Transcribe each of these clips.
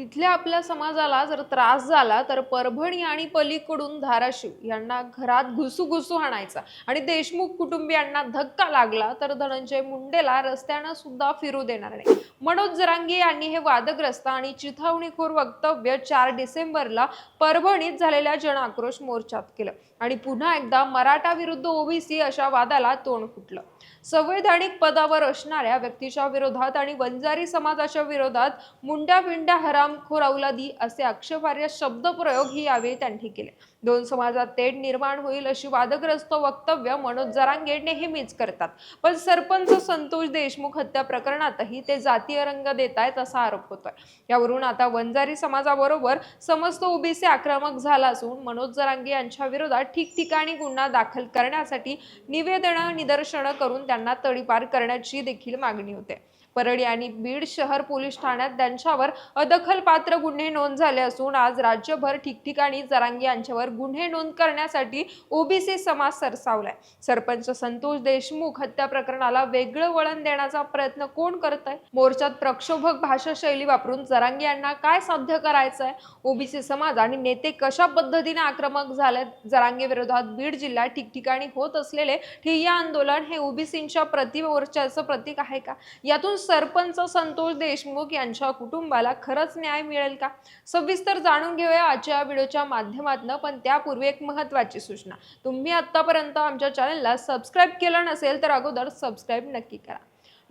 तिथल्या आपल्या समाजाला जर त्रास झाला तर परभणी आणि पलीकडून धाराशिव यांना घरात घुसू घुसू आणायचा. आणि देशमुख कुटुंबियांना धक्का लागला तर धनंजय मुंडेला रस्त्यानं सुद्धा फिरू देणार नाही. मनोज जरांगे यांनी हे वादग्रस्त आणि चिथावणीखोर वक्तव्य चार डिसेंबरला परभणीत झालेल्या जनआक्रोश मोर्चात केलं. आणि पुन्हा एकदा मराठा विरुद्ध ओबीसी अशा वादाला तोंड फुटलं. संवैधानिक पदावर असणाऱ्या व्यक्तीच्या विरोधात आणि वंजारी समाजाच्या विरोधात मुंड्या हराम हरामखोर औलादी असे आक्षेपार्ह शब्दप्रयोगही यावेळी त्यांनी केले. दोन समाजात तेढ निर्माण होईल अशी वादग्रस्त वक्तव्य मनोज जरांगे नेहमीच करतात. पण सरपंच संतोष देशमुख हत्या प्रकरणातही ते जातीय रंग देत आहेत असा आरोप होतोय. यावरून आता वंजारी समाजाबरोबर समस्त ओबीसी आक्रमक झाला असून मनोज जरांगे यांच्या विरोधात ठिकठिकाणी गुन्हा दाखल करण्यासाठी निवेदनं निदर्शनं करून त्यांना तडीपार करण्याची देखील मागणी होते. परळी आणि बीड शहर पोलीस ठाण्यात त्यांच्यावर अदखलपात्र गुन्हे नोंद झाले असून आज राज्यभर ठिकठिकाणी जरांगी यांच्यावर गुन्हे नोंद करण्यासाठी ओबीसी समाज सरसावलाय. सरपंच संतोष देशमुख हत्या प्रकरणाला वेगळं वळण देण्याचा प्रयत्न कोण करत आहे मोर्चात प्रक्षोभक भाषा शैली वापरून जरांगी यांना काय साध्य करायचं आहे ओबीसी समाज आणि नेते कशा पद्धतीने आक्रमक झालेत? जरांगे विरोधात बीड जिल्ह्यात ठिकठिकाणी होत असलेले ठिय्या आंदोलन हे ओबीसींच्या प्रतिमोर्चाचं प्रतीक आहे का? यातून सरपंच संतोष देशमुख यांच्या कुटुंबाला खरंच न्याय मिळेल का? सविस्तर जाणून घेऊया आजच्या व्हिडिओच्या माध्यमातून पण त्यापूर्वी एक महत्वाची सूचना. तुम्ही आतापर्यंत आमच्या चॅनलला सबस्क्राईब केलं नसेल तर अगोदर सबस्क्राईब नक्की करा.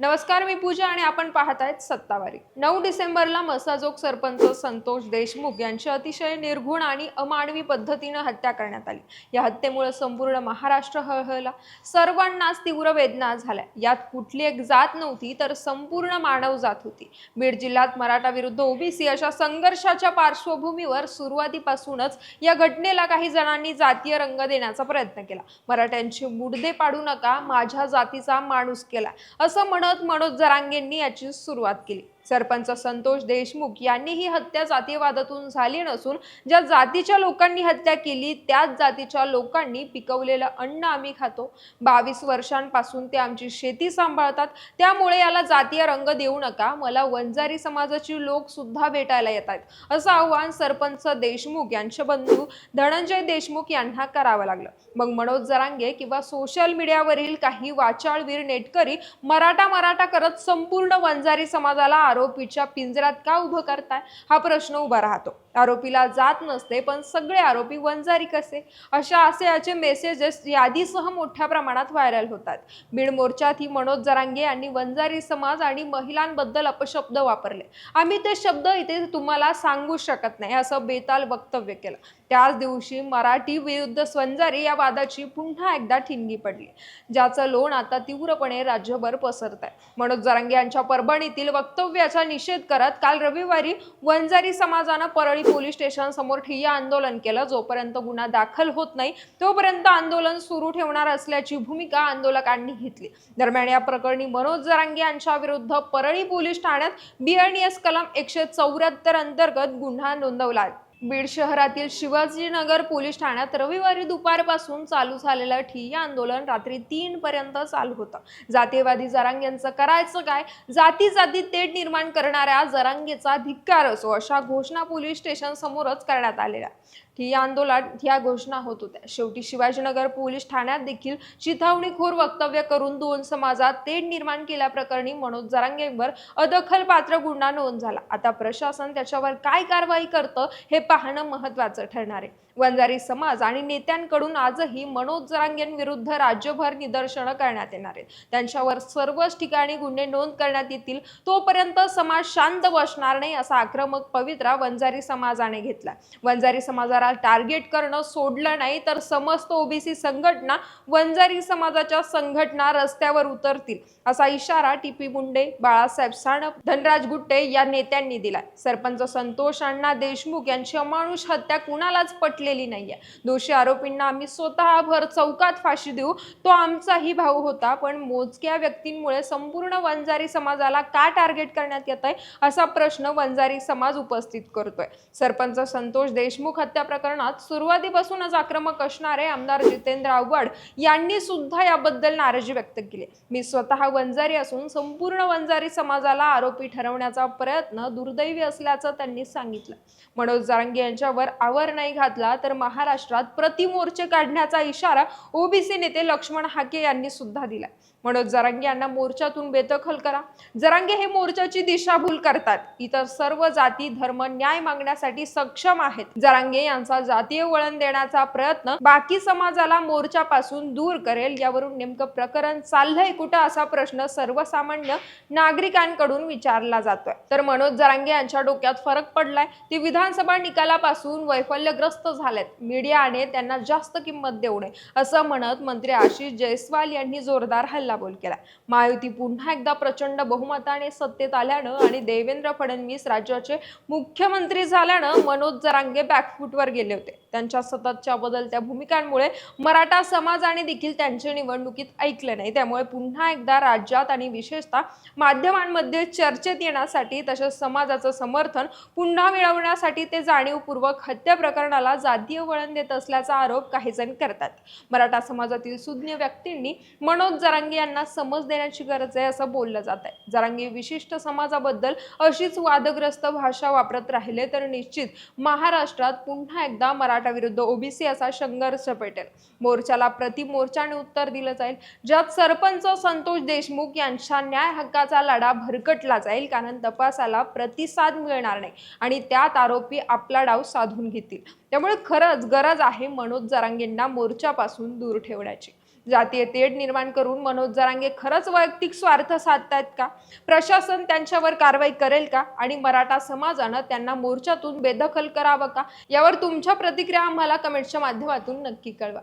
नमस्कार मी पूजा आणि आपण पाहत आहेत सत्तावारी. नऊ डिसेंबरला मसाजोग सरपंच संतोष देशमुख यांची अतिशय निर्घुण आणि अमानवी पद्धतीनं हत्या करण्यात आली. या हत्येमुळे संपूर्ण महाराष्ट्र हळहळला. सर्वांनाच तीव्र वेदना झाल्या. यात कुठली एक जात नव्हती तर संपूर्ण मानव जात होती. बीड जिल्ह्यात मराठा विरुद्ध ओबीसी अशा संघर्षाच्या पार्श्वभूमीवर सुरुवातीपासूनच या घटनेला काही जणांनी जातीय रंग देण्याचा प्रयत्न केला. मराठ्यांचे मुडदे पाडू नका माझ्या जातीचा माणूस केला. असं म्हणत मनोज जरांगेंनी याची सुरुवात केली. सरपंच संतोष देशमुख यांनी ही हत्या जातीवादातून झाली नसून ज्या जातीच्या लोकांनी हत्या केली त्याच जातीच्या लोकांनी पिकवलेलं अन्न आम्ही खातो. बावीस वर्षांपासून ते आमची शेती सांभाळतात. त्यामुळे याला जातीय रंग देऊ नका. मला वंजारी समाजाची लोक सुद्धा भेटायला येत आहेत असं आव्हान सरपंच देशमुख यांचे बंधू धनंजय देशमुख यांना करावं लागलं. मग मनोज जरांगे किंवा सोशल मीडियावरील काही वाचाळवीर नेटकरी मराठा मराठा करत संपूर्ण वंजारी समाजाला आरोपीच्या पिंजऱ्यात का उभं करताय? हा प्रश्न उभा राहतो. आरोपीला जात नसते पण सगळे आरोपी वंजारी कसे अशा आशयाचे मेसेजेस यादीसह मोठ्या प्रमाणात व्हायरल होतात. बीड मोर्चात ही मनोज जरांगे यांनी वंजारी समाज आणि महिलांबद्दल अपशब्द वापरले. आम्ही ते शब्द इथे तुम्हाला सांगू शकत नाही असं बेताल वक्तव्य केलं. त्याच दिवशी मराठी विरुद्ध स्वंजारी या वादाची पुन्हा एकदा ठिणगी पडली. ज्याचं लोण आता तीव्रपणे राज्यभर पसरत आहे मनोज जरांगे यांच्या परभणीतील वक्तव्याचा निषेध करत काल रविवारी वंजारी समाजानं परळी पोलीस स्टेशन समोर ठिय्या आंदोलन केलं. जोपर्यंत गुन्हा दाखल होत नाही तोपर्यंत आंदोलन सुरू ठेवणार असल्याची भूमिका आंदोलकांनी घेतली. दरम्यान या प्रकरणी मनोज जरांगे यांच्या विरुद्ध परळी पोलीस ठाण्यात बीएनएस कलम एकशे चौऱ्याहत्तर अंतर्गत गुन्हा नोंदवला. आहे बीड शहरातील शिवाजीनगर पोलीस ठाण्यात रविवारी दुपारपासून चालू झालेलं ठिय्या आंदोलन रात्री तीन पर्यंत चालू होतं. जातीयवादी जरांगेंचं करायचं काय? जाती जाती तेढ निर्माण करणाऱ्या जरांगेचा धिक्कार असो अशा घोषणा पोलीस स्टेशन समोरच करण्यात आलेल्या. ठिय्या आंदोलन ह्या घोषणा होत होत्या. शेवटी शिवाजीनगर पोलीस ठाण्यात देखील चिथावणीखोर वक्तव्य करून दोन समाजात तेढ निर्माण केल्याप्रकरणी मनोज जरांगेंवर अदखलपात्र गुन्हा नोंद झाला. आता प्रशासन त्याच्यावर काय कारवाई करतं हे पाहणं महत्वाचं ठरणार आहे. वंजारी समाज आणि नेत्यांकडून आजही मनोज जरांगेंविरुद्ध राज्यभर निदर्शनं करण्यात येणार आहेत. त्यांच्यावर सर्वच ठिकाणी गुन्हे नोंद करण्यात येतील तोपर्यंत समाज शांत बसणार नाही असा आक्रमक पवित्रा वंजारी समाजाने घेतला वंजारी समाजाला टार्गेट करणं सोडलं नाही तर समस्त ओबीसी संघटना वंजारी समाजाच्या संघटना रस्त्यावर उतरतील असा इशारा टीपी मुंडे बाळासाहेब साणप धनराज गुट्टे या नेत्यांनी दिलाय. सरपंच संतोष अण्णा देशमुख यांची अमानुष हत्या कुणालाच पटली केलेली नाहीये. दोषी आरोपींना आम्ही स्वतः भर चौकात फाशी देऊ तो आमचाही भाऊ होता. पण मोजक्या व्यक्तींमुळे संपूर्ण वंजारी समाजाला का टार्गेट करण्यात येत आहे असा प्रश्न वंजारी समाज उपस्थित करतोय. सरपंच संतोष देशमुख हत्या प्रकरणात सुरुवातीपासूनच आक्रमक असणारे आमदार जितेंद्र आव्हाड यांनी सुद्धा याबद्दल नाराजी व्यक्त केली. मी स्वतः वंजारी असून संपूर्ण वंजारी समाजाला आरोपी ठरवण्याचा प्रयत्न दुर्दैवी असल्याचं त्यांनी सांगितलं. मनोज जारंगे यांच्यावर आवर नाही घातला तर महाराष्ट्रात प्रतिमोर्चे काढण्याचा इशारा ओबीसी नेते लक्ष्मण हाके यांनी सुद्धा दिला मनोज जरांगे यांना मोर्चातून बेदखल करा. जरांगे हे मोर्चाची दिशाभूल करतात. इतर सर्व जाती धर्म न्याय मागण्यासाठी सक्षम आहेत. जरांगे यांचा जातीय वळण देण्याचा प्रयत्न बाकी समाजाला मोर्चापासून दूर करेल यावरून नेमकं प्रकरण चाललंय कुठं असा प्रश्न सर्वसामान्य नागरिकांकडून विचारला जातोय. तर मनोज जरांगे यांच्या डोक्यात फरक पडलाय. ते विधानसभा निकालापासून वैफल्यग्रस्त झालेत. मीडियाने त्यांना जास्त किंमत देऊ नये असं म्हणत मंत्री आशिष जयस्वाल यांनी जोरदार हल्लाबोल केला. महायुती पुन्हा एकदा प्रचंड बहुमताने सत्तेत आल्यानं आणि देवेंद्र फडणवीस राज्याचे मुख्यमंत्री झाल्यानं मनोज जरांगे बॅकफूटवर गेले होते. त्यांच्या सततच्या बदलत्या भूमिकांमुळे मराठा समाजाने देखील त्यांचे निवडणुकीत ऐकले नाही. त्यामुळे पुन्हा एकदा राज्यात आणि विशेषतः माध्यमांमध्ये चर्चेत येण्यासाठी तसेच समाजाचं समर्थन पुन्हा मिळवण्यासाठी ते जाणीवपूर्वक हत्या प्रकरणाला जातीय वळण देत असल्याचा आरोप काही जण करतात. मराठा समाजातील सुज्ञ व्यक्तींनी मनोज जरांगे यांना समज देण्याची गरज आहे असं बोललं जात आहे. जरांगी विशिष्ट समाजाबद्दल अशीच वादग्रस्त भाषा वापरत राहिले तर निश्चित महाराष्ट्रात पुन्हा एकदा मराठा विरुद्ध ओबीसी असा संघर्ष पेटेल. मोर्चाला प्रति मोर्चाने उत्तर दिलं जाईल ज्यात सरपंच संतोष देशमुख यांच्या न्याय हक्काचा लढा भरकटला जाईल कारण तपासाला प्रतिसाद मिळणार नाही आणि त्यात आरोपी आपला डाव साधून घेतील. त्यामुळे खरंच गरज आहे मनोज जरांगेंना मोर्चापासून दूर ठेवण्याची. जातीय तेढ निर्माण करून मनोज जरांगे खरंच वैयक्तिक स्वार्थ साधतायत का? प्रशासन त्यांच्यावर कारवाई करेल का? आणि मराठा समाजानं त्यांना मोर्चातून बेदखल करावं का? यावर तुमच्या प्रतिक्रिया आम्हाला कमेंटच्या माध्यमातून नक्की कळवा.